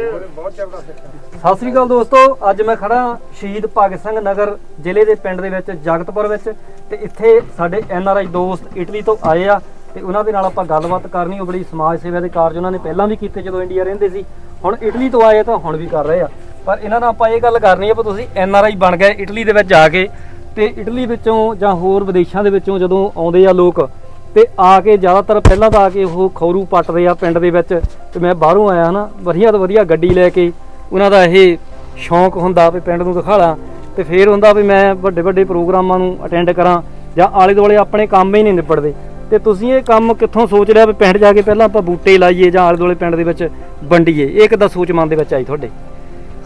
ਸਤਿ ਸ੍ਰੀ ਅਕਾਲ ਦੋਸਤੋ, ਅੱਜ ਮੈਂ ਖੜਾ ਸ਼ਹੀਦ ਭਗਤ ਸਿੰਘ ਨਗਰ ਜ਼ਿਲ੍ਹੇ ਦੇ ਪਿੰਡ ਦੇ ਵਿੱਚ, ਜਗਤਪੁਰ ਵਿੱਚ, ਤੇ ਇੱਥੇ ਸਾਡੇ ਐਨ ਆਰ ਆਈ ਦੋਸਤ ਇਟਲੀ ਤੋਂ ਆਏ ਆ, ਤੇ ਉਹਨਾਂ ਦੇ ਨਾਲ ਆਪਾਂ ਗੱਲਬਾਤ ਕਰਨੀ, ਉਹ ਬੜੀ ਸਮਾਜ ਸੇਵਾ ਦੇ ਕਾਰਜ ਉਹਨਾਂ ਨੇ ਪਹਿਲਾਂ ਵੀ ਕੀਤੇ ਜਦੋਂ ਇੰਡੀਆ ਰਹਿੰਦੇ ਸੀ। ਹੁਣ ਇਟਲੀ ਤੋਂ ਆਏ ਤਾਂ ਹੁਣ ਵੀ ਕਰ ਰਹੇ ਆ। ਪਰ ਇਹਨਾਂ ਨਾਲ ਆਪਾਂ ਇਹ ਗੱਲ ਕਰਨੀ ਆ ਕਿ ਤੁਸੀਂ ਐਨ ਆਰ ਆਈ ਬਣ ਗਏ ਇਟਲੀ ਦੇ ਵਿੱਚ ਜਾ ਕੇ, ਤੇ ਇਟਲੀ ਵਿੱਚੋਂ ਜਾਂ ਹੋਰ ਵਿਦੇਸ਼ਾਂ ਦੇ ਵਿੱਚੋਂ ਜਦੋਂ ਆਉਂਦੇ ਆ ਲੋਕ ਤੇ ਆ ਕੇ ਜ਼ਿਆਦਾਤਰ ਪਹਿਲਾਂ ਤਾਂ ਆ ਕੇ ਉਹ ਖੌਰੂ ਪੱਟਦੇ ਆ ਪਿੰਡ ਦੇ ਵਿੱਚ। ਤੇ ਮੈਂ ਬਾਹਰੋਂ ਆਇਆ ਨਾ ਵਧੀਆ ਤੋਂ ਵਧੀਆ ਗੱਡੀ ਲੈ ਕੇ, ਉਹਨਾਂ ਦਾ ਇਹ ਸ਼ੌਂਕ ਹੁੰਦਾ ਵੀ ਪਿੰਡ ਨੂੰ ਦਿਖਾਲਾਂ ਤੇ ਫੇਰ ਹੁੰਦਾ ਵੀ ਮੈਂ ਵੱਡੇ ਵੱਡੇ ਪ੍ਰੋਗਰਾਮਾਂ ਨੂੰ ਅਟੈਂਡ ਕਰਾਂ, ਜਾਂ ਆਲੇ ਦੁਆਲੇ ਆਪਣੇ ਕੰਮ ਹੀ ਨਹੀਂ ਨਿਬੜਦੇ। ਤੇ ਤੁਸੀਂ ਇਹ ਕੰਮ ਕਿੱਥੋਂ ਸੋਚ ਲਿਆ ਵੀ ਪਿੰਡ ਜਾ ਕੇ ਪਹਿਲਾਂ ਆਪਾਂ ਬੂਟੇ ਲਾਈਏ ਜਾਂ ਆਲੇ ਦੁਆਲੇ ਪਿੰਡ ਦੇ ਵਿੱਚ ਵੰਡੀਏ? ਇਹ ਕਿੱਦਾਂ ਸੋਚ ਮਨ ਦੇ ਵਿੱਚ ਆਈ ਤੁਹਾਡੇ।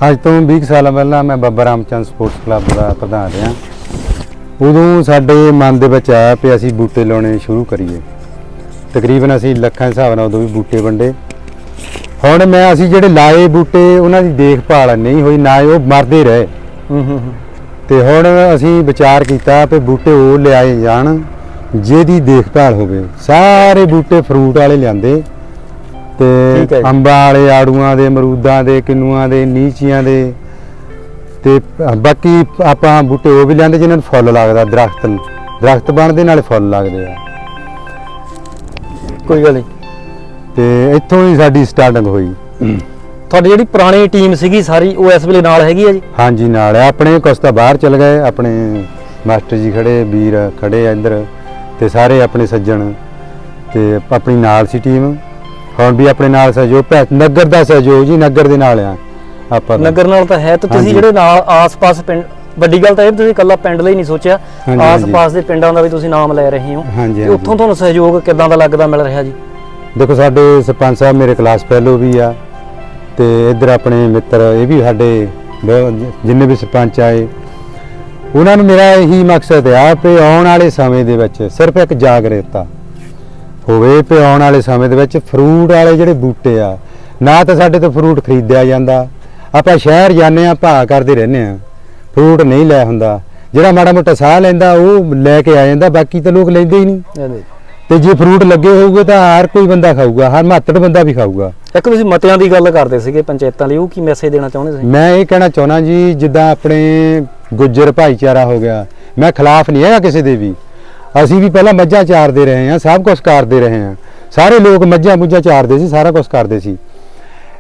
ਅੱਜ ਤੋਂ 20 ਕੁ ਸਾਲਾਂ ਪਹਿਲਾਂ ਮੈਂ ਬਾਬਾ ਰਾਮਚੰਦ ਸਪੋਰਟਸ ਕਲੱਬ ਦਾ ਪ੍ਰਧਾਨ ਰਿਹਾ। ਉਦੋਂ ਸਾਡੇ ਮਨ ਦੇ ਵਿੱਚ ਆਇਆ ਕਿ ਅਸੀਂ ਬੂਟੇ ਲਾਉਣੇ ਸ਼ੁਰੂ ਕਰੀਏ। ਤਕਰੀਬਨ ਅਸੀਂ ਲੱਖਾਂ ਹਿਸਾਬ ਨਾਲ ਉਦੋਂ ਵੀ ਬੂਟੇ ਵੰਡੇ। ਹੁਣ ਮੈਂ ਅਸੀਂ ਜਿਹੜੇ ਲਾਏ ਬੂਟੇ ਉਹਨਾਂ ਦੀ ਦੇਖਭਾਲ ਨਹੀਂ ਹੋਈ ਨਾ ਉਹ ਮਰਦੇ ਰਹੇ। ਹੂੰ ਹੂੰ ਤੇ ਹੁਣ ਅਸੀਂ ਵਿਚਾਰ ਕੀਤਾ ਕਿ ਬੂਟੇ ਉਹ ਲਿਆਏ ਜਾਣ ਜਿਹਦੀ ਦੇਖਭਾਲ ਹੋਵੇ। ਸਾਰੇ ਬੂਟੇ ਫਰੂਟ ਵਾਲੇ ਲਿਆਂਦੇ। ਤੇ। ਅੰਬਾਂ ਵਾਲੇ ਆੜੂਆਂ ਦੇ ਅਮਰੂਦਾਂ ਦੇ ਕਿੰਨੂਆਂ ਦੇ ਨੀਚੀਆਂ ਦੇ ਤੇ ਬਾਕੀ ਆਪਾਂ ਬੂਟੇ ਉਹ ਵੀ ਲਿਆਂਦੇ ਜਿਨ੍ਹਾਂ ਨੂੰ ਫੁੱਲ ਲੱਗਦਾ ਦਰਖਤ ਦਰਖਤ ਬਣਦੇ ਨਾਲੇ ਫੁੱਲ ਲੱਗਦੇ ਆ। ਕੋਈ ਗੱਲ ਨਹੀਂ। ਤੇ ਇੱਥੋਂ ਹੀ ਸਾਡੀ ਸਟਾਰਟਿੰਗ ਹੋਈ। ਤੁਹਾਡੀ ਜਿਹੜੀ ਪੁਰਾਣੀ ਟੀਮ ਸੀਗੀ ਸਾਰੀ ਉਹ ਇਸ ਵੇਲੇ ਨਾਲ ਹੈਗੀ ਆ ਜੀ? ਹਾਂਜੀ ਨਾਲ ਆ। ਆਪਣੇ ਕੁਛ ਤਾਂ ਬਾਹਰ ਚਲ ਗਏ। ਆਪਣੇ ਮਾਸਟਰ ਜੀ ਖੜੇ ਵੀਰ ਖੜੇ ਆ ਇੱਧਰ ਤੇ ਸਾਰੇ ਆਪਣੇ ਸੱਜਣ ਤੇ ਆਪਣੀ ਨਾਲ ਸੀ ਟੀਮ ਹੁਣ ਵੀ ਆਪਣੇ ਨਾਲ ਸਹਿਯੋਗ ਨਗਰ ਦਾ ਸਹਿਯੋਗ ਜੀ ਨਗਰ ਦੇ ਨਾਲ ਆ। ਆਪਾਂ। ਨਗਰ ਨਾਲ ਤਾਂ ਹੈ ਤੇ ਤੁਸੀਂ ਹਾਂਜੀ। ਜਿਹੜੇ ਨਾਲ ਆਸ-ਪਾਸ ਪਿੰਡ ਵੱਡੀ ਗੱਲ ਤਾਂ ਇਹ ਵੀ ਤੁਸੀਂ ਇਕੱਲਾ ਪਿੰਡ ਲਈ ਨਹੀਂ ਸੋਚਿਆ ਹਾਂਜੀ, ਹਾਂਜੀ। ਆਸ-ਪਾਸ ਦੇ ਪਿੰਡਾਂ ਦਾ ਵੀ ਤੁਸੀਂ ਨਾਮ ਲੈ ਰਹੇ ਹੋ ਹਾਂਜੀ, ਤੇ ਹਾਂਜੀ। ਉੱਥੋਂ ਤੁਹਾਨੂੰ ਸਹਿਯੋਗ ਕਿੱਦਾਂ ਦਾ ਲੱਗਦਾ ਮਿਲ ਰਿਹਾ ਜੀ ਦੇਖੋ ਸਾਡੇ ਸਰਪੰਚ ਸਾਹਿਬ ਮੇਰੇ ਕਲਾਸ ਫੈਲੋ ਵੀ ਆ ਤੇ ਇੱਧਰ ਆਪਣੇ ਮਿੱਤਰ ਇਹ ਵੀ ਸਾਡੇ ਜਿੰਨੇ ਵੀ ਸਰਪੰਚ ਆਏ ਉਹਨਾਂ ਨੂੰ ਮੇਰਾ ਇਹੀ ਮਕਸਦ ਆ ਕਿ ਆਉਣ ਵਾਲੇ ਸਮੇਂ ਦੇ ਵਿੱਚ ਸਿਰਫ ਇੱਕ ਜਾਗਰੂਕਤਾ ਹੋਵੇ ਕਿ ਆਉਣ ਵਾਲੇ ਸਮੇਂ ਦੇ ਵਿੱਚ ਫਰੂਟ ਵਾਲੇ ਜਿਹੜੇ ਬੂਟੇ ਆ ਨਾ ਤਾਂ ਸਾਡੇ ਤੋਂ ਫਰੂਟ ਖਰੀਦਿਆ ਜਾਂਦਾ ਆਪਾਂ ਸ਼ਹਿਰ ਜਾਂਦੇ ਆ ਭਾਅ ਕਰਦੇ ਰਹਿੰਦੇ ਆ ਫਰੂਟ ਨਹੀਂ ਲੈ ਹੁੰਦਾ। ਜਿਹੜਾ ਮਾੜਾ ਮੋਟਾ ਸਾਹ ਲੈਂਦਾ ਉਹ ਲੈ ਕੇ ਆ ਜਾਂਦਾ ਬਾਕੀ ਤਾਂ ਲੋਕ ਲੈਂਦੇ ਹੀ ਨਹੀਂ। ਤੇ ਜੇ ਫਰੂਟ ਲੱਗੇ ਹੋਊਗੇ ਤਾਂ ਹਰ ਕੋਈ ਬੰਦਾ ਖਾਊਗਾ ਹਰ ਮਾਤੜ ਬੰਦਾ ਵੀ ਖਾਊਗਾ। ਇੱਕ ਤੁਸੀਂ ਮਤਿਆਂ ਦੀ ਗੱਲ ਕਰਦੇ ਸੀਗੇ ਪੰਚਾਇਤਾਂ ਲਈ ਉਹ ਕੀ ਮੈਸੇਜ ਦੇਣਾ ਚਾਹੁੰਦੇ ਸੀ? ਮੈਂ ਇਹ ਕਹਿਣਾ ਚਾਹੁੰਦਾ ਜੀ ਜਿੱਦਾਂ ਆਪਣੇ ਗੁੱਜਰ ਭਾਈਚਾਰਾ ਹੋ ਗਿਆ ਮੈਂ ਖਿਲਾਫ ਨਹੀਂ ਹੈਗਾ ਕਿਸੇ ਦੇ ਵੀ। ਅਸੀਂ ਵੀ ਪਹਿਲਾਂ ਮੱਝਾਂ ਚਾਰਦੇ ਰਹੇ ਹਾਂ ਸਭ ਕੁਝ ਕਰਦੇ ਰਹੇ ਹਾਂ। ਸਾਰੇ ਲੋਕ ਮੱਝਾਂ ਮੁੱਝਾਂ ਚਾਰਦੇ ਸੀ ਸਾਰਾ ਕੁਝ ਕਰਦੇ ਸੀ।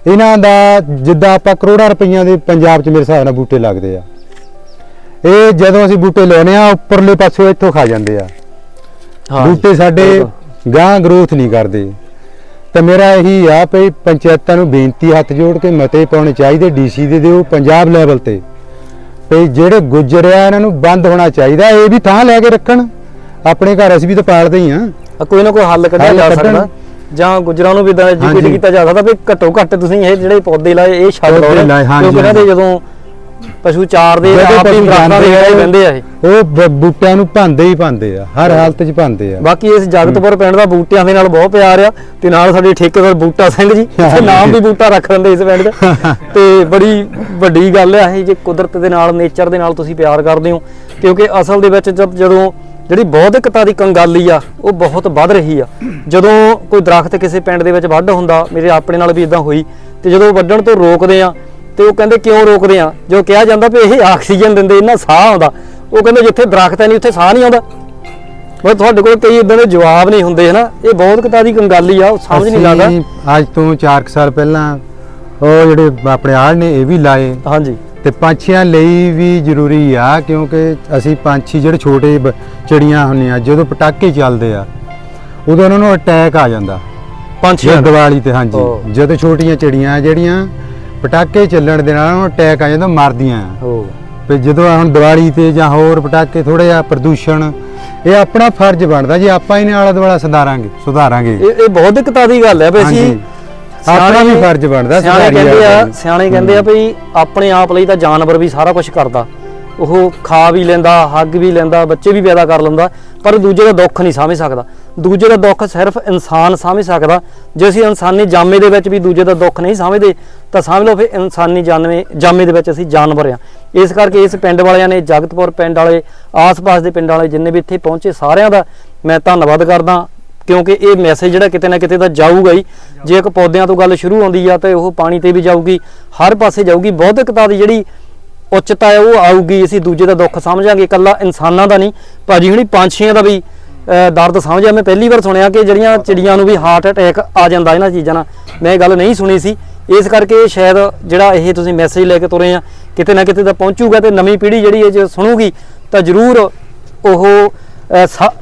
ਇਹਨਾਂ ਦਾ ਜਿੱਦਾਂ ਆਪਾਂ ਕਰੋੜਾਂ ਰੁਪਈਆਂ ਦੇ ਪੰਜਾਬ 'ਚ ਮੇਰੇ ਹਿਸਾਬ ਨਾਲ ਬੂਟੇ ਲੱਗਦੇ ਆ। ਇਹ ਜਦੋਂ ਅਸੀਂ ਬੂਟੇ ਲਾਉਨੇ ਆ ਉੱਪਰਲੇ ਪਾਸੇ ਇੱਥੋਂ ਖਾ ਜਾਂਦੇ ਆ। ਬੂਟੇ ਸਾਡੇ ਗਾਂ ਗਰੋਥ ਨਹੀਂ ਕਰਦੇ। ਤਾਂ ਮੇਰਾ ਇਹੀ ਆ ਭਈ ਪੰਚਾਇਤਾਂ ਨੂੰ ਬੇਨਤੀ ਹੱਥ ਜੋੜ ਕੇ ਮਤੇ ਪਾਉਣੇ ਚਾਹੀਦੇ ਡੀਸੀ ਦੇ ਦਿਓ ਪੰਜਾਬ ਲੈਵਲ ਤੇ। ਭਈ ਜਿਹੜੇ ਗੁੱਜਰ ਆ ਇਹਨਾਂ ਨੂੰ ਬੰਦ ਹੋਣਾ ਚਾਹੀਦਾ ਇਹ ਵੀ ਥਾਂ ਲੈ ਕੇ ਰੱਖਣ। ਆਪਣੇ ਘਰ ਅਸੀਂ ਵੀ ਤਾਂ ਪਾਲਦੇ ਹੀ ਆ। ਕੋਈ ਨਾ ਕੋਈ ਹੱਲ ਕੱਢਿਆ ਜਾ। ਸਕਦਾ। ਜਾਂ ਗੁਜਰਾਂ ਨੂੰ ਵੀ ਇਦਾਂ ਐਜੂਕੇਟ ਹਾਂਜੀ। ਕੀਤਾ ਜਾ ਸਕਦਾ ਵੀ ਘੱਟੋ ਘੱਟ ਤੁਸੀਂ ਇਹ ਜਿਹੜੇ ਪੌਦੇ ਲਾਏ ਇਹ ਛੱਡ ਪੌਦੇ ਦਿਓ ਲਾਏ, ਹਾਂਜੀ, ਕਿਉਂਕਿ ਇਹਨਾਂ ਦੇ। ਜਦੋਂ ਪਸ਼ੂ ਚਾਰਦੇ ਆ, ਜਿਹੜੇ ਆਪ ਹੀ ਪਸ਼ੂ ਦਰਖਤਾਂ ਦੇ ਜਾਂਦੇ ਹੇਠ ਆ, ਇਹ। ਉਹ ਬ- ਬੂਟਿਆਂ ਨੂੰ ਭੰਦੇ ਹੀ ਭੰਦੇ ਆ ਹਰ ਹਾਲਤ 'ਚ ਭੰਦੇ ਆ। ਬਾਕੀ ਇਸ ਜਗਤਪੁਰ ਪਿੰਡ ਦਾ ਬੂਟਿਆਂ ਦੇ ਨਾਲ ਬਹੁਤ ਪਿਆਰ ਆ ਤੇ ਨਾਲ ਸਾਡੇ ਠੇਕੇਦਾਰ ਬੂਟਾ ਸਿੰਘ ਜੀ ਤੇ ਨਾਮ ਵੀ ਬੂਟਾ ਰੱਖ ਦਿੰਦੇ ਇਸ ਪਿੰਡ 'ਚ ਤੇ ਬੜੀ ਵੱਡੀ ਗੱਲ ਆ ਇਹ ਜੇ ਕੁਦਰਤ ਦੇ ਨਾਲ ਨੇਚਰ ਦੇ ਨਾਲ ਤੁਸੀਂ ਪਿਆਰ ਕਰਦੇ ਹੋ। ਕਿਉਂਕਿ ਅਸਲ ਦੇ ਵਿੱਚ ਜਦ ਜਦੋਂ ਜਿਹੜੀ ਬੌਧਿਕਤਾ ਦੀ ਕੰਗਾਲੀ ਆ ਉਹ ਬਹੁਤ ਵੱਧ ਰਹੀ ਆ। ਜਦੋਂ ਕੋਈ ਦਰਖਤ ਕਿਸੇ ਪਿੰਡ ਦੇ ਵਿੱਚ ਵੱਢ ਹੁੰਦਾ ਮੇਰੇ ਆਪਣੇ ਨਾਲ ਵੀ ਇਦਾਂ ਹੋਈ ਤੇ ਜਦੋਂ ਵੱਢਣ ਤੋਂ ਰੋਕਦੇ ਆ ਤੇ ਉਹ ਕਹਿੰਦੇ ਕਿਉਂ ਰੋਕਦੇ ਆ? ਜੋ ਕਿਹਾ ਜਾਂਦਾ ਵੀ ਇਹ ਆਕਸੀਜਨ ਦਿੰਦੇ ਇਹਨਾਂ ਸਾਹ ਆਉਂਦਾ। ਉਹ ਕਹਿੰਦੇ ਜਿੱਥੇ ਦਰਖਤ ਹੈ ਨਹੀਂ ਉੱਥੇ ਸਾਹ ਨਹੀਂ ਆਉਂਦਾ। ਪਰ ਤੁਹਾਡੇ ਕੋਲ ਕਈ ਇਦਾਂ ਦੇ ਜਵਾਬ ਨਹੀਂ ਹੁੰਦੇ ਹਨਾ? ਇਹ ਬੌਧਿਕਤਾ ਦੀ ਕੰਗਾਲੀ ਆ ਉਹ ਸਮਝ ਨਹੀਂ ਲੱਗਦਾ। ਅੱਜ ਤੋਂ 4 ਸਾਲ ਪਹਿਲਾਂ ਉਹ ਜਿਹੜੇ ਆਪਣੇ ਆੜ ਨੇ ਇਹ ਵੀ ਲਾਏ। ਹਾਂਜੀ। ਤੇ ਪੰਛੀਆਂ ਲਈ ਵੀ ਜ਼ਰੂਰੀ ਆ ਕਿਉਂਕਿ ਅਸੀਂ ਪੰਛੀ ਜਿਹੜੇ ਛੋਟੇ ਚਿੜੀਆਂ ਹੁੰਦੀਆਂ ਜਦੋਂ ਪਟਾਕੇ ਚੱਲਦੇ ਆ ਉਦੋਂ ਉਹਨਾਂ ਨੂੰ ਅਟੈਕ ਆ ਜਾਂਦਾ ਪੰਛੀਆਂ। ਦੀਵਾਲੀ ਤੇ ਹਾਂਜੀ। ਜਦੋਂ ਛੋਟੀਆਂ ਚਿੜੀਆਂ ਜਿਹੜੀਆਂ ਪਟਾਕੇ ਚੱਲਣ ਦੇ ਨਾਲ ਉਹਨਾਂ ਅਟੈਕ ਆ ਜਾਂਦਾ ਮਰਦੀਆਂ ਆ ਤੇ ਜਦੋਂ ਹੁਣ ਦੀਵਾਲੀ ਤੇ ਜਾਂ ਹੋਰ ਪਟਾਕੇ ਥੋੜੇ ਜਿਹਾ ਪ੍ਰਦੂਸ਼ਣ ਇਹ ਆਪਣਾ ਫਰਜ਼ ਬਣਦਾ ਜੀ ਆਪਾਂ ਇਹਨੇ ਆਲਾ ਦੁਆਲਾ ਸੁਧਾਰਾਂਗੇ ਸੁਧਾਰਾਂਗੇ ਇਹ ਇਹ ਬੌਧਿਕਤਾ ਦੀ ਗੱਲ ਹੈ ਵੀ ਅਸੀਂ। ਆਪਣਾ ਵੀ ਫਰਜ਼ ਬਣਦਾ ਸਿਆਣੇ ਕਹਿੰਦੇ ਆ। ਸਿਆਣੇ ਕਹਿੰਦੇ ਆ ਵੀ ਆਪਣੇ ਆਪ ਲਈ ਤਾਂ ਜਾਨਵਰ ਵੀ ਸਾਰਾ ਕੁਝ ਕਰਦਾ। ਉਹ ਖਾ ਵੀ ਲੈਂਦਾ ਹੱਗ ਵੀ ਲੈਂਦਾ ਬੱਚੇ ਵੀ ਪੈਦਾ ਕਰ ਲੈਂਦਾ ਪਰ ਦੂਜੇ ਦਾ ਦੁੱਖ ਨਹੀਂ ਸਮਝ ਸਕਦਾ। ਦੂਜੇ ਦਾ ਦੁੱਖ ਸਿਰਫ ਇਨਸਾਨ ਸਮਝ ਸਕਦਾ। ਜੇ ਅਸੀਂ ਇਨਸਾਨੀ ਜਾਮੇ ਦੇ ਵਿੱਚ ਵੀ ਦੂਜੇ ਦਾ ਦੁੱਖ ਨਹੀਂ ਸਮਝਦੇ ਤਾਂ ਸਮਝ ਲਓ ਫਿਰ ਇਨਸਾਨੀ ਜਾਮੇ ਜਾਮੇ ਦੇ ਵਿੱਚ ਅਸੀਂ ਜਾਨਵਰ ਆ। ਇਸ ਕਰਕੇ ਇਸ ਪਿੰਡ ਵਾਲਿਆਂ ਨੇ ਜਗਤਪੁਰ ਪਿੰਡ ਵਾਲੇ ਆਸ-ਪਾਸ ਦੇ ਪਿੰਡ ਵਾਲੇ ਜਿੰਨੇ ਵੀ ਇੱਥੇ ਪਹੁੰਚੇ ਸਾਰਿਆਂ ਦਾ ਮੈਂ ਧੰਨਵਾਦ ਕਰਦਾ। ਕਿਉਂਕਿ ਇਹ ਮੈਸੇਜ ਜਿਹੜਾ ਕਿਤੇ ਨਾ ਕਿਤੇ ਤਾਂ ਜਾਊਗਾ ਹੀ। ਜੇ ਇੱਕ ਪੌਦਿਆਂ ਤੋਂ ਗੱਲ ਸ਼ੁਰੂ ਹੁੰਦੀ ਆ ਤੇ ਉਹ ਪਾਣੀ ਤੇ ਵੀ ਜਾਊਗੀ ਹਰ ਪਾਸੇ ਜਾਊਗੀ। ਬੌਧਿਕਤਾ ਦੀ ਜਿਹੜੀ ਉੱਚਤਾ ਹੈ ਉਹ ਆਊਗੀ। ਅਸੀਂ ਦੂਜੇ ਦਾ ਦੁੱਖ ਸਮਝਾਂਗੇ। ਇਕੱਲਾ ਇਨਸਾਨਾਂ ਦਾ ਨਹੀਂ। ਭਾਜੀ ਹੁਣੀ ਪੰਛੀਆਂ ਦਾ ਵੀ ਦਰਦ ਸਮਝਿਆ। ਮੈਂ ਪਹਿਲੀ ਵਾਰ ਸੁਣਿਆ ਕਿ ਜਿਹੜੀਆਂ ਚਿੜੀਆਂ ਨੂੰ ਵੀ ਹਾਰਟ ਅਟੈਕ ਆ ਜਾਂਦਾ ਇਹਨਾਂ ਚੀਜ਼ਾਂ ਨਾਲ। ਮੈਂ ਇਹ ਗੱਲ ਨਹੀਂ ਸੁਣੀ ਸੀ। ਇਸ ਕਰਕੇ ਸ਼ਾਇਦ ਜਿਹੜਾ ਇਹ ਤੁਸੀਂ ਮੈਸੇਜ ਲੈ ਕੇ ਤੁਰੇ ਆ ਕਿਤੇ ਨਾ ਕਿਤੇ ਤਾਂ ਪਹੁੰਚੂਗਾ ਤੇ ਨਵੀਂ ਪੀੜ੍ਹੀ ਜਿਹੜੀ ਇਹ ਜੇ ਸੁਣੂਗੀ ਤਾਂ ਜ਼ਰੂਰ ਉਹ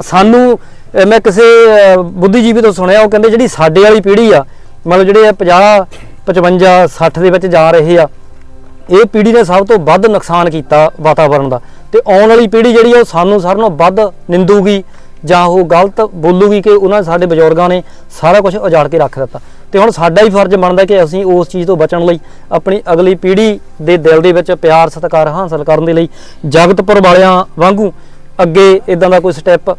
ਸਾਨੂੰ ਮੈਂ ਕਿਸੇ ਬੁੱਧੀਜੀਵੀ ਤੋਂ ਸੁਣਿਆ, ਉਹ ਕਹਿੰਦੇ ਜਿਹੜੀ ਸਾਡੇ ਵਾਲੀ ਪੀੜ੍ਹੀ ਆ, ਮਤਲਬ ਜਿਹੜੇ ਆ 50 55 60 ਦੇ ਵਿੱਚ ਜਾ ਰਹੇ ਆ, ਇਹ ਪੀੜ੍ਹੀ ਨੇ ਸਭ ਤੋਂ ਵੱਧ ਨੁਕਸਾਨ ਕੀਤਾ ਵਾਤਾਵਰਣ ਦਾ। ਤੇ ਆਉਣ ਵਾਲੀ ਪੀੜ੍ਹੀ ਜਿਹੜੀ ਆ, ਉਹ ਸਾਨੂੰ ਸਾਰਿਆਂ ਨਾਲੋਂ ਵੱਧ ਨਿੰਦੂਗੀ, ਜਾਂ ਉਹ ਗਲਤ ਬੋਲੂਗੀ ਕਿ ਉਹਨਾਂ ਸਾਡੇ ਬਜ਼ੁਰਗਾਂ ਨੇ ਸਾਰਾ ਕੁਝ ਉਜਾੜ ਕੇ ਰੱਖ ਦਿੱਤਾ। ਤੇ ਹੁਣ ਸਾਡਾ ਹੀ ਫਰਜ਼ ਬਣਦਾ ਕਿ ਅਸੀਂ ਉਸ ਚੀਜ਼ ਤੋਂ ਬਚਣ ਲਈ ਆਪਣੀ ਅਗਲੀ ਪੀੜ੍ਹੀ ਦੇ ਦਿਲ ਦੇ ਵਿੱਚ ਪਿਆਰ, ਸਤਿਕਾਰ, ਹਾਸਲ ਕਰਨ ਦੇ ਲਈ ਜਗਤਪੁਰ ਵਾਲਿਆਂ ਵਾਂਗੂ ਅੱਗੇ ਇਦਾਂ ਦਾ ਕੋਈ ਸਟੈਪ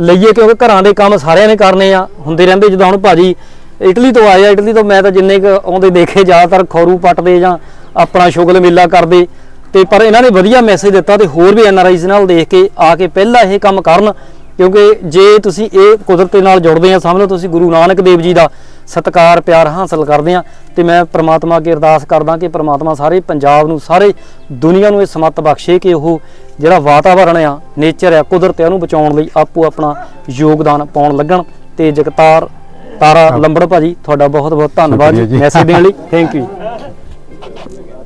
ਲਈਏ ਕਿਉਂਕਿ ਘਰਾਂ ਦੇ ਕੰਮ ਸਾਰਿਆਂ ਨੇ ਕਰਨੇ ਆ। ਹੁੰਦੇ ਰਹਿੰਦੇ ਜਿੱਦਾਂ ਹੁਣ ਭਾਜੀ ਇਟਲੀ ਤੋਂ ਆਏ ਆ, ਇਟਲੀ ਤੋਂ ਮੈਂ ਤਾਂ ਜਿੰਨੇ ਕੁ ਆਉਂਦੇ ਦੇਖੇ, ਜ਼ਿਆਦਾਤਰ ਖੌਰੂ ਪੱਟਦੇ ਜਾਂ ਆਪਣਾ ਸ਼ੁਗਲ ਮੇਲਾ ਕਰਦੇ। ਤੇ ਪਰ ਇਹਨਾਂ ਨੇ ਵਧੀਆ ਮੈਸੇਜ ਦਿੱਤਾ ਤੇ ਹੋਰ ਵੀ ਐਨਆਰਆਈਜ਼ ਨਾਲ ਦੇਖ ਕੇ ਆ ਕੇ ਪਹਿਲਾਂ ਇਹ ਕੰਮ ਕਰਨ। ਕਿਉਂਕਿ ਜੇ ਤੁਸੀਂ ਇਹ ਕੁਦਰਤ ਦੇ ਨਾਲ ਜੁੜਦੇ ਆ ਸਮਝੋ ਤੁਸੀਂ ਗੁਰੂ ਨਾਨਕ ਦੇਵ ਜੀ ਦਾ ਸਤਿਕਾਰ ਪਿਆਰ ਹਾਸਲ ਕਰਦੇ ਆ ਤੇ ਮੈਂ ਪ੍ਰਮਾਤਮਾ ਅੱਗੇ ਅਰਦਾਸ ਕਰਦਾ ਕਿ ਪ੍ਰਮਾਤਮਾ ਸਾਰੇ ਪੰਜਾਬ ਨੂੰ ਸਾਰੇ ਦੁਨੀਆ ਨੂੰ ਇਹ ਸਮੱਤ ਬਖਸ਼ੇ ਕਿ ਉਹ ਜਿਹੜਾ ਵਾਤਾਵਰਣ ਆ ਨੇਚਰ ਆ ਕੁਦਰਤ ਆ ਉਹਨੂੰ ਬਚਾਉਣ ਲਈ ਆਪੋ ਆਪਣਾ ਯੋਗਦਾਨ ਪਾਉਣ ਲੱਗਣ ਤੇ ਜਗਤਾਰ ਤਾਰਾ ਲੰਬੜ ਭਾਜੀ ਤੁਹਾਡਾ ਬਹੁਤ ਬਹੁਤ ਧੰਨਵਾਦ ਜੀ। ਮੈਸੇਜ ਦੇਣ ਲਈ। ਥੈਂਕ ਯੂ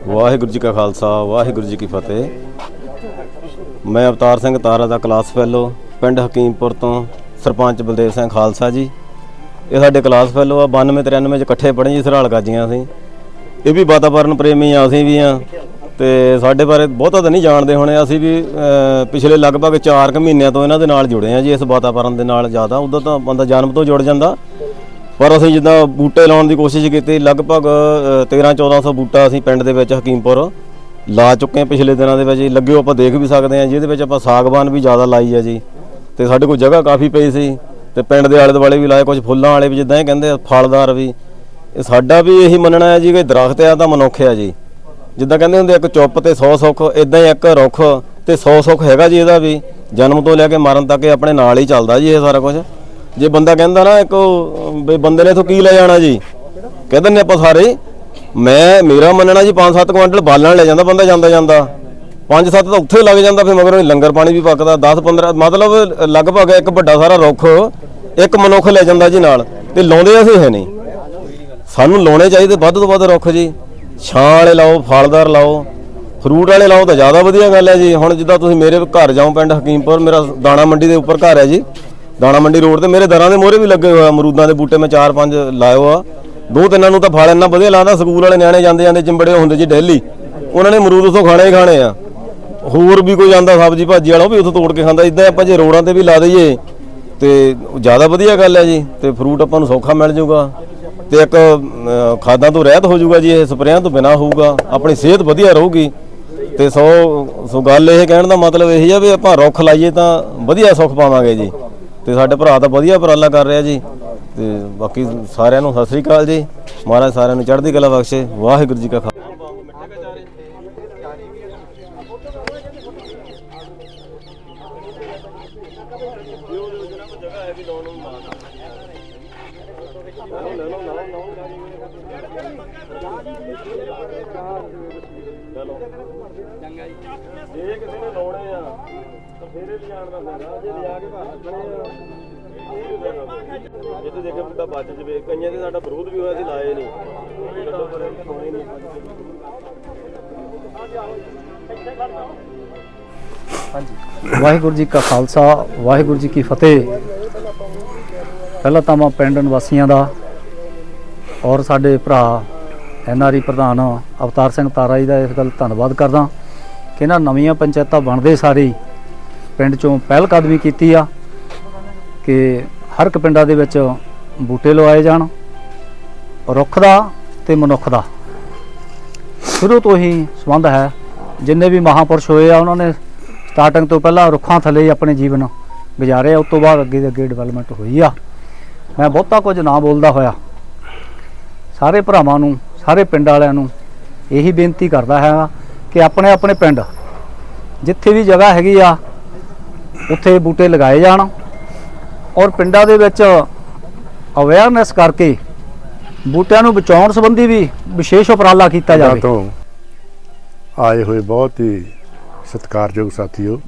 ਵਾਹਿਗੁਰੂ ਜੀ ਕਾ ਖਾਲਸਾ ਵਾਹਿਗੁਰੂ ਜੀ ਕੀ ਫਤਿਹ। ਮੈਂ ਅਵਤਾਰ ਸਿੰਘ ਤਾਰਾ ਦਾ ਕਲਾਸ ਫੈਲੋ ਪਿੰਡ ਹਕੀਮਪੁਰ ਤੋਂ ਸਰਪੰਚ ਬਲਦੇਵ ਸਿੰਘ ਖਾਲਸਾ ਜੀ। ਇਹ ਸਾਡੇ ਕਲਾਸ ਫੈਲੋ ਆ 92 93 ਚ ਇਕੱਠੇ ਪੜ੍ਹੇ ਜੀ, ਸਰਾਲ ਗਾਜੀਆਂ ਅਸੀਂ। ਇਹ ਵੀ ਵਾਤਾਵਰਨ ਪ੍ਰੇਮੀ ਆ, ਅਸੀਂ ਵੀ ਆ। ਤੇ ਸਾਡੇ ਬਾਰੇ ਬਹੁਤਾ ਤਾਂ ਨਹੀਂ ਜਾਣਦੇ ਹੋਣੇ, ਅਸੀਂ ਵੀ ਪਿਛਲੇ ਲਗਭਗ 4 ਕੁ ਮਹੀਨਿਆਂ ਤੋਂ ਇਹਨਾਂ ਦੇ ਨਾਲ ਜੁੜੇ ਆ ਜੀ, ਇਸ ਵਾਤਾਵਰਨ ਦੇ ਨਾਲ ਜ਼ਿਆਦਾ। ਉਦੋਂ ਤਾਂ ਬੰਦਾ ਜਨਮ ਤੋਂ ਜੁੜ ਜਾਂਦਾ। ਪਰ ਅਸੀਂ ਜਿੱਦਾਂ ਬੂਟੇ ਲਾਉਣ ਦੀ ਕੋਸ਼ਿਸ਼ ਕੀਤੀ, ਲਗਭਗ 13 1400 ਬੂਟਾ ਅਸੀਂ ਪਿੰਡ ਦੇ ਵਿੱਚ ਹਕੀਮਪੁਰ ਲਾ ਚੁੱਕੇ ਹਾਂ ਪਿਛਲੇ ਦਿਨਾਂ ਦੇ ਵਿੱਚ ਜੀ। ਲੱਗੇ ਹੋ ਆਪਾਂ ਦੇਖ ਵੀ ਸਕਦੇ ਹਾਂ ਜਿਹਦੇ ਵਿੱਚ ਆਪਾਂ ਸਾਗਵਾਨ ਵੀ ਜ਼ਿਆਦਾ ਲਾਈ ਹੈ ਜੀ। ਤੇ ਸਾਡੇ ਕੋਲ ਜਗ੍ਹਾ ਕਾਫੀ ਪਈ ਸੀ। ਤੇ ਪਿੰਡ ਦੇ ਆਲੇ ਦੁਆਲੇ ਵੀ ਲਾਏ ਕੁਝ ਫੁੱਲਾਂ ਵਾਲੇ ਵੀ ਜਿੱਦਾਂ ਇਹ ਕਹਿੰਦੇ ਆ, ਫਲਦਾਰ ਵੀ। ਇਹ ਸਾਡਾ ਵੀ ਇਹੀ ਮੰਨਣਾ ਹੈ ਜੀ ਕਿ ਦਰਖਤ ਆ ਤਾਂ ਮਨੁੱਖ ਆ ਜੀ। ਜਿੱਦਾਂ ਕਹਿੰਦੇ ਹੁੰਦੇ ਇੱਕ ਚੁੱਪ ਤੇ 100 ਸੁੱਖ ਇਦਾਂ ਹੀ ਇੱਕ ਰੁੱਖ ਤੇ 100 ਸੁੱਖ ਹੈਗਾ ਜੀ ਇਹਦਾ ਵੀ। ਜਨਮ ਤੋਂ ਲੈ ਕੇ ਮਰਨ ਤੱਕ ਇਹ ਆਪਣੇ ਨਾਲ ਹੀ ਚੱਲਦਾ ਜੀ ਇਹ ਸਾਰਾ ਕੁਝ। ਜੇ ਬੰਦਾ ਕਹਿੰਦਾ ਨਾ ਇੱਕ ਉਹ, ਵੀ ਬੰਦੇ ਨੇ ਇਥੋਂ ਕੀ ਲੈ ਜਾਣਾ ਜੀ? ਕਹਿ ਦਿੰਦੇ ਆਪਾਂ ਸਾਰੇ ਹੀ। ਮੈਂ ਮੇਰਾ ਮੰਨਣਾ ਜੀ 5-7 ਕੁਇੰਟਲ ਬਾਲਣ ਲੈ ਜਾਂਦਾ ਬੰਦਾ ਜਾਂਦਾ ਜਾਂਦਾ। 5-7 ਤਾਂ ਉੱਥੇ ਲੱਗ ਜਾਂਦਾ, ਫਿਰ ਮਗਰੋਂ ਲੰਗਰ ਪਾਣੀ ਵੀ ਪੱਕਦਾ 10-15 ਮਤਲਬ ਲਗਭਗ ਇੱਕ ਵੱਡਾ ਸਾਰਾ ਰੁੱਖ ਇੱਕ ਮਨੁੱਖ ਲੈ ਜਾਂਦਾ ਜੀ ਨਾਲ, ਤੇ ਲਾਉਂਦੇ ਅਸੀਂ ਹੈ ਨਹੀਂ। ਸਾਨੂੰ ਲਾਉਣੇ ਚਾਹੀਦੇ ਵੱਧ ਤੋਂ ਵੱਧ ਰੁੱਖ ਜੀ। ਛਾਂ ਵਾਲੇ ਲਾਓ, ਫਲਦਾਰ ਲਾਓ, ਫਰੂਟ ਵਾਲੇ ਲਾਓ ਤਾਂ ਜ਼ਿਆਦਾ ਵਧੀਆ ਗੱਲ ਹੈ ਜੀ। ਹੁਣ ਜਿੱਦਾਂ ਤੁਸੀਂ ਮੇਰੇ ਘਰ ਜਾਓ, ਪਿੰਡ ਹਕੀਮਪੁਰ, ਮੇਰਾ ਦਾਣਾ ਮੰਡੀ ਦੇ ਉੱਪਰ ਘਰ ਹੈ ਜੀ। ਦਾਣਾ ਮੰਡੀ ਰੋਡ ਤੇ ਮੇਰੇ ਦਰਾਂ ਦੇ ਮੋਹਰੇ ਵੀ ਲੱਗੇ ਹੋਏ ਆ, ਅਮਰੂਦਾਂ ਦੇ ਬੂਟੇ ਮੈਂ 4-5 ਲਾਇਓ ਆ। ਦੋ ਤਿੰਨਾਂ ਨੂੰ ਤਾਂ ਫਲ ਇੰਨਾ ਵਧੀਆ ਲੱਗਦਾ, ਸਕੂਲ ਵਾਲੇ ਨਿਆਣੇ ਜਾਂਦੇ ਜਾਂਦੇ ਚਿੰਬੜੇ ਹੁੰਦੇ ਜੀ ਡੇਲੀ। ਉਹਨਾਂ ਨੇ ਅਮਰੂਦ ਉਥੋਂ ਖਾਣੇ ਹੀ ਖਾਣੇ ਆ। ਹੋਰ ਵੀ ਕੋਈ ਜਾਂਦਾ ਸਬਜ਼ੀ ਭਾਜੀ ਵਾਲਾ, ਉਹ ਵੀ ਉੱਥੋਂ ਤੋੜ ਕੇ ਖਾਂਦਾ। ਇਦਾਂ ਆਪਾਂ ਜੇ ਰੋਡਾਂ ਤੇ ਵੀ ਲਾ ਦਈਏ, ਤੇ ਜ਼ਿਆਦਾ ਵਧੀਆ ਗੱਲ ਹੈ ਜੀ, ਤੇ ਫਰੂਟ ਆਪਾਂ ਨੂੰ ਸੌਖਾ ਮਿਲ ਜਾਊਗਾ। ਤੇ ਇੱਕ ਖਾਦਾਂ ਤੋਂ ਰਹਿਤ ਹੋ ਜਾਊਗਾ ਜੀ, ਇਹ ਸਪਰੇਆਂ ਤੋਂ ਬਿਨਾ ਹੋਊਗਾ। ਆਪਣੀ ਸਿਹਤ ਵਧੀਆ ਰਹੂਗੀ। ਤੇ ਸੋ ਸੋ ਗੱਲ ਇਹ ਕਹਿਣ ਦਾ ਮਤਲਬ ਇਹ ਆ ਵੀ ਆਪਾਂ ਰੁੱਖ ਲਾਈਏ ਤਾਂ ਵਧੀਆ ਸੁੱਖ ਪਾਵਾਂਗੇ ਜੀ। ਤੇ ਸਾਡੇ ਭਰਾ ਤਾਂ ਵਧੀਆ ਉਪਰਾਲਾ ਕਰ ਰਿਹਾ ਜੀ। ਤੇ ਬਾਕੀ ਸਾਰਿਆਂ ਨੂੰ ਸਤਿ ਸ੍ਰੀ ਅਕਾਲ ਜੀ। ਮਹਾਰਾਜ ਸਾਰਿਆਂ ਨੂੰ ਚੜ੍ਹਦੀ ਕਲਾ ਬਖਸ਼ੇ। ਵਾਹਿਗੁਰੂ ਜੀ ਕਾ ਜਿੱਥੇ ਦੇਖੇ ਮੁੰਡਾ ਬਚ ਜਵੇ ਕਈਆਂ ਦੇ ਸਾਡਾ ਵਿਰੋਧ ਵੀ ਹੋਇਆ ਸੀ ਲਾਏ ਨਹੀਂ। ਛੱਡੋ ਪਰੇ, ਲਾਉਣੇ ਨਹੀਂ। ਵਾਹਿਗੁਰੂ ਜੀ ਕਾ ਖਾਲਸਾ ਵਾਹਿਗੁਰੂ ਜੀ ਕੀ ਫਤਿਹ। ਪਹਿਲਾਂ ਤਾਂ ਮੈਂ ਪਿੰਡ ਨਿਵਾਸੀਆਂ ਦਾ ਔਰ ਸਾਡੇ ਭਰਾ ਐਨਆਰਈ ਪ੍ਰਧਾਨ ਅਵਤਾਰ ਸਿੰਘ ਤਾਰਾ ਜੀ ਦਾ ਇਸ ਗੱਲ ਧੰਨਵਾਦ ਕਰਦਾ ਕਿ ਇਹਨਾਂ ਨਵੀਆਂ ਪੰਚਾਇਤਾਂ ਬਣਦੇ ਸਾਰੇ ਪਿੰਡ ਚੋਂ ਪਹਿਲ ਕਦਮੀ ਕੀਤੀ ਆ ਕਿ ਹਰ ਇੱਕ ਪਿੰਡਾਂ ਦੇ ਵਿੱਚ ਬੂਟੇ ਲਵਾਏ ਜਾਣ, ਰੁੱਖ ਦਾ ਤੇ ਮਨੁੱਖ ਦਾ। ਸ਼ੁਰੂ ਤੋਂ ਹੀ ਸੰਬੰਧ ਹੈ, ਜਿੰਨੇ ਵੀ ਮਹਾਪੁਰਸ਼ ਹੋਏ ਆ, ਉਹਨਾਂ ਨੇ ਸਟਾਰਟਿੰਗ ਤੋਂ ਪਹਿਲਾਂ ਰੁੱਖਾਂ ਥੱਲੇ ਆਪਣੇ ਜੀਵਨ ਗੁਜ਼ਾਰੇ ਆ, ਉਸ ਤੋਂ ਬਾਅਦ ਅੱਗੇ ਦੇ ਅੱਗੇ ਡਿਵੈਲਪਮੈਂਟ ਹੋਈ ਆ। ਮੈਂ ਬਹੁਤਾ ਕੁਝ ਨਾ ਬੋਲਦਾ ਹੋਇਆ। ਸਾਰੇ ਭਰਾਵਾਂ ਨੂੰ, ਸਾਰੇ ਪਿੰਡ ਵਾਲਿਆਂ ਨੂੰ ਇਹੀ ਬੇਨਤੀ ਕਰਦਾ ਹਾਂ ਕਿ ਆਪਣੇ ਆਪਣੇ ਪਿੰਡ, ਜਿੱਥੇ ਵੀ ਜਗ੍ਹਾ ਹੈਗੀ ਆ ਉੱਥੇ ਬੂਟੇ ਲਗਾਏ ਜਾਣ ਔਰ ਪਿੰਡਾਂ ਦੇ ਵਿੱਚ ਅਵੇਅਰਨੈਸ ਕਰਕੇ ਬੂਟਿਆਂ ਨੂੰ ਬਚਾਉਣ ਸੰਬੰਧੀ ਵੀ ਵਿਸ਼ੇਸ਼ ਉਪਰਾਲਾ ਕੀਤਾ ਜਾਵੇ। ਤੋਂ ਆਏ ਹੋਏ ਬਹੁਤ ਹੀ ਸਤਿਕਾਰਯੋਗ ਸਾਥੀਓ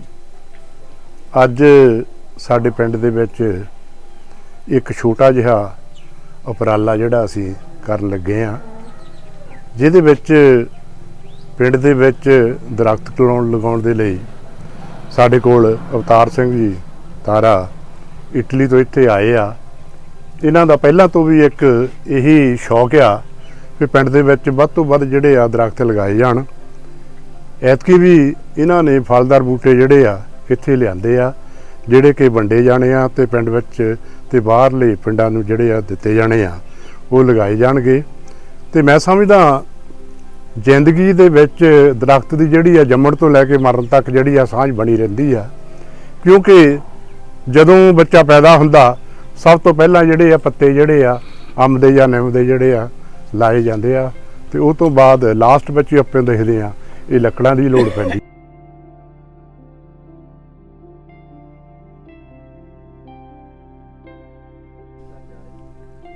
ਅੱਜ ਸਾਡੇ ਪਿੰਡ ਦੇ ਵਿੱਚ ਇੱਕ ਛੋਟਾ ਜਿਹਾ ਉਪਰਾਲਾ ਜਿਹੜਾ ਅਸੀਂ ਕਰਨ ਲੱਗੇ ਆ ਜਿਹਦੇ ਵਿੱਚ ਪਿੰਡ ਦੇ ਵਿੱਚ ਦਰਖਤ ਲਗਾਉਣ ਦੇ ਲਈ ਸਾਡੇ ਕੋਲ ਅਵਤਾਰ ਸਿੰਘ ਜੀ ਤਾਰਾ ਇਟਲੀ ਤੋਂ ਇੱਥੇ ਆਏ ਆ। ਇਹਨਾਂ ਦਾ ਪਹਿਲਾਂ ਤੋਂ ਵੀ ਇੱਕ ਇਹੀ ਸ਼ੌਕ ਆ ਕਿ ਪਿੰਡ ਦੇ ਵਿੱਚ ਵੱਧ ਤੋਂ ਵੱਧ ਜਿਹੜੇ ਆ ਦਰਖਤ ਲਗਾਏ ਜਾਣ। ਐਤਕੀ ਵੀ ਇਹਨਾਂ ਨੇ ਫਲਦਾਰ ਬੂਟੇ ਜਿਹੜੇ ਆ ਇੱਥੇ ਲਿਆਂਦੇ ਆ, ਜਿਹੜੇ ਕਿ ਵੰਡੇ ਜਾਣੇ ਆ ਤੇ ਪਿੰਡ ਵਿੱਚ ਤੇ ਬਾਹਰਲੇ ਪਿੰਡਾਂ ਨੂੰ ਜਿਹੜੇ ਆ ਦਿੱਤੇ ਜਾਣੇ ਆ, ਉਹ ਲਗਾਏ ਜਾਣਗੇ। ਤੇ ਮੈਂ ਸਮਝਦਾ ਜ਼ਿੰਦਗੀ ਦੇ ਵਿੱਚ ਦਰਖਤ ਦੀ ਜਿਹੜੀ ਆ ਜੰਮਣ ਤੋਂ ਲੈ ਕੇ ਮਰਨ ਤੱਕ ਜਿਹੜੀ ਆ ਸਾਂਝ ਬਣੀ ਰਹਿੰਦੀ ਆ। ਕਿਉਂਕਿ ਜਦੋਂ ਬੱਚਾ ਪੈਦਾ ਹੁੰਦਾ, ਸਭ ਤੋਂ ਪਹਿਲਾਂ ਜਿਹੜੇ ਆ ਪੱਤੇ ਜਿਹੜੇ ਆ, ਅੰਬ ਦੇ ਜਾਂ ਨਿੰਮ ਦੇ ਜਿਹੜੇ ਆ, ਲਾਏ ਜਾਂਦੇ ਆ ਤੇ ਉਹ ਤੋਂ ਬਾਅਦ ਲਾਸਟ ਵਿੱਚ ਹੀ ਆਪਾਂ ਦੇਖਦੇ ਆ, ਇਹ ਲੱਕੜਾਂ ਦੀ ਲੋੜ ਪੈਂਦੀ।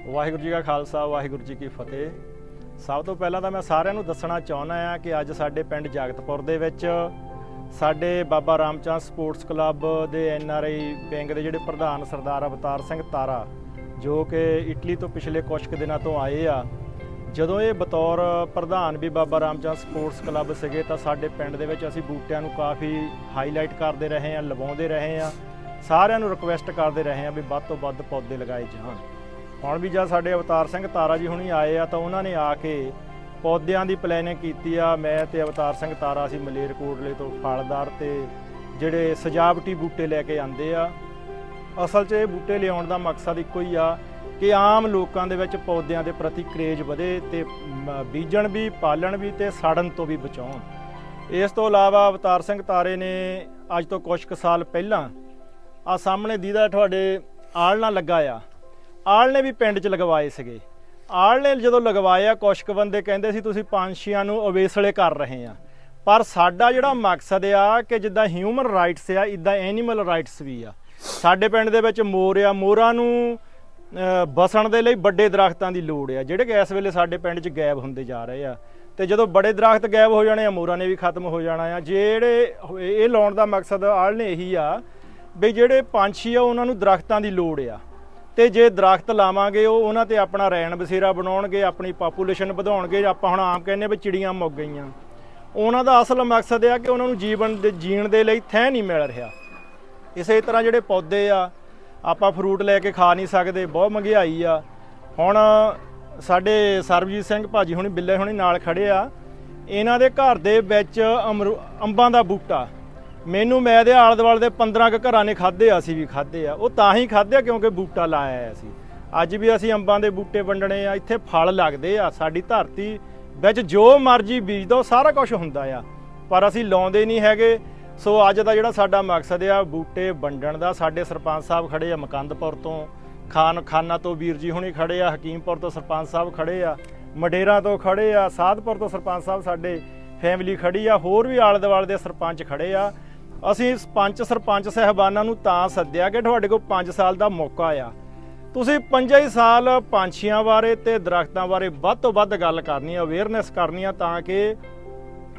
ਵਾਹਿਗੁਰੂ ਜੀ ਕਾ ਖਾਲਸਾ, ਵਾਹਿਗੁਰੂ ਜੀ ਕੀ ਫਤਿਹ। ਸਭ ਤੋਂ ਪਹਿਲਾਂ ਤਾਂ ਮੈਂ ਸਾਰਿਆਂ ਨੂੰ ਦੱਸਣਾ ਚਾਹੁੰਦਾ ਆ ਕਿ ਅੱਜ ਸਾਡੇ ਪਿੰਡ ਜਾਗਤਪੁਰ ਦੇ ਵਿੱਚ ਸਾਡੇ ਬਾਬਾ ਰਾਮਚੰਦ ਸਪੋਰਟਸ ਕਲੱਬ ਦੇ ਐਨ ਆਰ ਆਈ ਵਿੰਗ ਦੇ ਜਿਹੜੇ ਪ੍ਰਧਾਨ ਸਰਦਾਰ ਅਵਤਾਰ ਸਿੰਘ ਤਾਰਾ, ਜੋ ਕਿ ਇਟਲੀ ਤੋਂ ਪਿਛਲੇ ਕੁਝ ਕੁ ਦਿਨਾਂ ਤੋਂ ਆਏ ਆ, ਜਦੋਂ ਇਹ ਬਤੌਰ ਪ੍ਰਧਾਨ ਵੀ ਬਾਬਾ ਰਾਮਚੰਦ ਸਪੋਰਟਸ ਕਲੱਬ ਸੀਗੇ ਤਾਂ ਸਾਡੇ ਪਿੰਡ ਦੇ ਵਿੱਚ ਅਸੀਂ ਬੂਟਿਆਂ ਨੂੰ ਕਾਫੀ ਹਾਈਲਾਈਟ ਕਰਦੇ ਰਹੇ ਹਾਂ, ਲਵਾਉਂਦੇ ਰਹੇ ਹਾਂ, ਸਾਰਿਆਂ ਨੂੰ ਰਿਕੁਐਸਟ ਕਰਦੇ ਰਹੇ ਹਾਂ ਵੀ ਵੱਧ ਤੋਂ ਵੱਧ ਪੌਦੇ ਲਗਾਏ ਜਾਣ। ਹੁਣ ਵੀ ਜਦ ਸਾਡੇ ਅਵਤਾਰ ਸਿੰਘ ਤਾਰਾ ਜੀ ਹੁਣੀ ਆਏ ਆ ਤਾਂ ਉਹਨਾਂ ਨੇ ਆ ਕੇ ਪੌਦਿਆਂ ਦੀ ਪਲੈਨਿੰਗ ਕੀਤੀ ਆ। ਮੈਂ ਤੇ ਅਵਤਾਰ ਸਿੰਘ ਤਾਰਾ ਅਸੀਂ ਮਲੇਰਕੋਟਲੇ ਤੋਂ ਫਲਦਾਰ ਤੇ ਜਿਹੜੇ ਸਜਾਵਟੀ ਬੂਟੇ ਲੈ ਕੇ ਆਂਦੇ ਆ। ਅਸਲ 'ਚ ਇਹ ਬੂਟੇ ਲਿਆਉਣ ਦਾ ਮਕਸਦ ਇੱਕੋ ਹੀ ਆ ਕਿ ਆਮ ਲੋਕਾਂ ਦੇ ਵਿੱਚ ਪੌਦਿਆਂ ਦੇ ਪ੍ਰਤੀ ਕਰੇਜ ਵਧੇ ਤੇ ਬੀਜਣ ਵੀ, ਪਾਲਣ ਵੀ ਤੇ ਸਾੜਨ ਤੋਂ ਵੀ ਬਚਾਉਣ। ਇਸ ਤੋਂ ਇਲਾਵਾ ਅਵਤਾਰ ਸਿੰਘ ਤਾਰੇ ਨੇ ਅੱਜ ਤੋਂ ਕੁਝ ਕੁ ਸਾਲ ਪਹਿਲਾਂ ਆ ਸਾਹਮਣੇ ਦੀਦਾ ਤੁਹਾਡੇ ਆਲਣਾ ਲੱਗਾ ਆ। ਆਲਣੇ ਵੀ ਪਿੰਡ 'ਚ ਲਗਵਾਏ ਸੀਗੇ। ਆਲਣੇ ਜਦੋਂ ਲਗਵਾਏ ਆ ਕੁਛ ਬੰਦੇ ਕਹਿੰਦੇ ਸੀ ਤੁਸੀਂ ਪੰਛੀਆਂ ਨੂੰ ਅਵੇਸਲੇ ਕਰ ਰਹੇ ਆ। ਪਰ ਸਾਡਾ ਜਿਹੜਾ ਮਕਸਦ ਆ ਕਿ ਜਿੱਦਾਂ ਹਿਊਮਨ ਰਾਈਟਸ ਆ ਇਦਾਂ ਐਨੀਮਲ ਰਾਈਟਸ ਵੀ ਆ। ਸਾਡੇ ਪਿੰਡ ਦੇ ਵਿੱਚ ਮੋਰ ਆ ਮੋਰਾਂ ਨੂੰ ਅ, ਬਸਣ ਦੇ ਲਈ ਵੱਡੇ ਦਰਖਤਾਂ ਦੀ ਲੋੜ ਆ ਜਿਹੜੇ ਕਿ ਇਸ ਵੇਲੇ ਸਾਡੇ ਪਿੰਡ 'ਚ ਗਾਇਬ ਹੁੰਦੇ ਜਾ ਰਹੇ ਆ। ਤੇ ਜਦੋਂ ਬੜੇ ਦਰਖਤ ਗਾਇਬ ਹੋ ਜਾਣੇ ਆ ਮੋਰਾਂ ਨੇ ਵੀ ਖਤਮ ਹੋ ਜਾਣਾ ਆ। ਜਿਹੜੇ ਇਹ ਲਾਉਣ ਦਾ ਮਕਸਦ ਆਲਣੇ ਇਹੀ ਆ ਵੀ ਜਿਹੜੇ ਪੰਛੀ ਆ ਉਹਨਾਂ ਨੂੰ ਦਰਖਤਾਂ ਦੀ ਲੋੜ ਆ। ਤੇ ਜੇ ਦਰਖਤ ਲਾਵਾਂਗੇ, ਉਹ ਉਹਨਾਂ ਤੇ ਆਪਣਾ ਰਹਿਣ ਬਸੇਰਾ ਬਣਾਉਣਗੇ, ਆਪਣੀ ਪਾਪੂਲੇਸ਼ਨ ਵਧਾਉਣਗੇ, ਆਪਾਂ ਹੁਣ ਆਮ ਕਹਿੰਦੇ ਵੀ ਚਿੜੀਆਂ ਮੁੱਕ ਗਈਆਂ। ਉਹਨਾਂ ਦਾ ਅਸਲ ਮਕਸਦ ਇਹ ਆ ਕਿ ਉਹਨਾਂ ਨੂੰ ਜੀਵਨ ਦੇ, ਜੀਣ ਦੇ ਲਈ ਥੈਂ ਨਹੀਂ ਮਿਲ ਰਿਹਾ। ਇਸੇ ਤਰ੍ਹਾਂ ਜਿਹੜੇ ਪੌਦੇ ਆ, ਆਪਾਂ ਫਰੂਟ ਲੈ ਕੇ ਖਾ ਨਹੀਂ ਸਕਦੇ, ਬਹੁਤ ਮਹਿੰਗਾਈ ਆ। ਹੁਣ ਸਾਡੇ ਸਰਬਜੀਤ ਸਿੰਘ ਭਾਜੀ ਹੁਣੀ ਬਿੱਲੇ ਹੁਣੀ ਨਾਲ ਖੜੇ ਆ। ਇਹਨਾਂ ਦੇ ਘਰ ਦੇ ਵਿੱਚ ਅਮਰੂ- ਅੰਬਾਂ ਦਾ ਬੂਟਾ। ਮੈਨੂੰ ਮੈਂ ਦੇ ਆਲੇ ਦੁਆਲੇ ਦੇ 15 ਕੁ ਘਰਾਂ ਨੇ ਖਾਦੇ ਆ, ਅਸੀਂ ਵੀ ਖਾਦੇ ਆ। ਉਹ ਤਾਂ ਹੀ ਖਾਦੇ ਆ ਕਿਉਂਕਿ ਬੂਟਾ ਲਾਇਆ ਆ ਸੀ। ਅੱਜ ਵੀ ਅਸੀਂ ਅੰਬਾਂ ਦੇ ਬੂਟੇ ਵੰਡਣੇ ਆ, ਇੱਥੇ ਫਲ ਲੱਗਦੇ ਆ, ਸਾਡੀ ਧਰਤੀ ਵਿੱਚ ਜੋ ਮਰਜ਼ੀ ਬੀਜ ਦੋ, ਸਾਰਾ ਕੁਝ ਹੁੰਦਾ ਆ। ਪਰ ਅਸੀਂ ਲਾਉਂਦੇ ਨਹੀਂ ਹੈਗੇ। ਸੋ ਅੱਜ ਦਾ ਜਿਹੜਾ ਸਾਡਾ ਮਕਸਦ ਆ, ਬੂਟੇ ਵੰਡਣ ਦਾ, ਸਾਡੇ ਸਰਪੰਚ ਸਾਹਿਬ ਖੜੇ ਆ ਮਕੰਦਪੁਰ ਤੋਂ। ਖਾਨ ਖਾਨਾ ਤੋਂ ਵੀਰ ਜੀ ਹੁਣੀ ਖੜੇ ਆ, ਹਕੀਮਪੁਰ ਤੋਂ ਸਰਪੰਚ ਸਾਹਿਬ ਖੜੇ ਆ ਮਡੇਰਾ ਤੋਂ ਖੜੇ ਆ, ਸਾਧਪੁਰ ਤੋਂ ਸਰਪੰਚ ਸਾਹਿਬ ਸਾਡੇ ਫੈਮਿਲੀ ਖੜੀ ਆ, ਹੋਰ ਵੀ ਆਲੇ ਦੁਆਲੇ ਦੇ ਸਰਪੰਚ ਖੜੇ ਆ। ਅਸੀਂ ਪੰਚ ਸਰਪੰਚ ਸਹਿਬਾਨਾਂ ਨੂੰ ਤਾਂ ਸੱਦਿਆ ਕਿ ਤੁਹਾਡੇ ਕੋਲ 5 ਸਾਲ ਦਾ ਮੌਕਾ ਆ। ਤੁਸੀਂ ਪੰਜਾਂ ਹੀ ਸਾਲ ਪੰਛੀਆਂ ਬਾਰੇ ਤੇ ਦਰਖਤਾਂ ਬਾਰੇ ਵੱਧ ਤੋਂ ਵੱਧ ਗੱਲ ਕਰਨੀ ਆ ਅਵੇਅਰਨੈਸ ਕਰਨੀ ਆ ਤਾਂ ਕਿ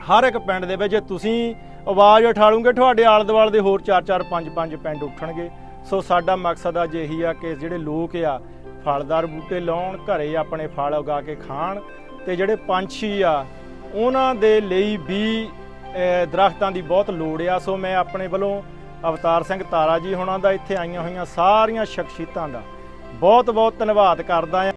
ਹਰ ਇੱਕ ਪਿੰਡ ਦੇ ਵਿੱਚ ਜੇ ਤੁਸੀਂ ਆਵਾਜ਼ ਉਠਾਲੂਗੇ, ਤੁਹਾਡੇ ਆਲੇ ਦੁਆਲੇ ਦੇ ਹੋਰ 4-4 5-5 ਪਿੰਡ ਉੱਠਣਗੇ। ਸੋ ਸਾਡਾ ਮਕਸਦ ਅੱਜ ਇਹੀ ਆ ਕਿ ਜਿਹੜੇ ਲੋਕ ਆ, ਫਲਦਾਰ ਬੂਟੇ ਲਾਉਣ, ਘਰੇ ਆਪਣੇ ਫਲ ਉਗਾ ਕੇ ਖਾਣ ਤੇ ਜਿਹੜੇ ਪੰਛੀ ਆ, ਉਹਨਾਂ ਦੇ ਲਈ ਵੀ ਦਰਖਤਾਂ ਦੀ ਬਹੁਤ ਲੋੜ ਆ। ਸੋ ਮੈਂ ਆਪਣੇ ਵੱਲੋਂ ਅਵਤਾਰ ਸਿੰਘ ਤਾਰਾ ਜੀ ਹੁਣਾਂ ਦਾ ਇੱਥੇ ਆਈਆਂ ਹੋਈਆਂ ਸਾਰੀਆਂ ਸ਼ਖਸੀਅਤਾਂ ਦਾ ਬਹੁਤ ਬਹੁਤ ਧੰਨਵਾਦ ਕਰਦਾ ਹਾਂ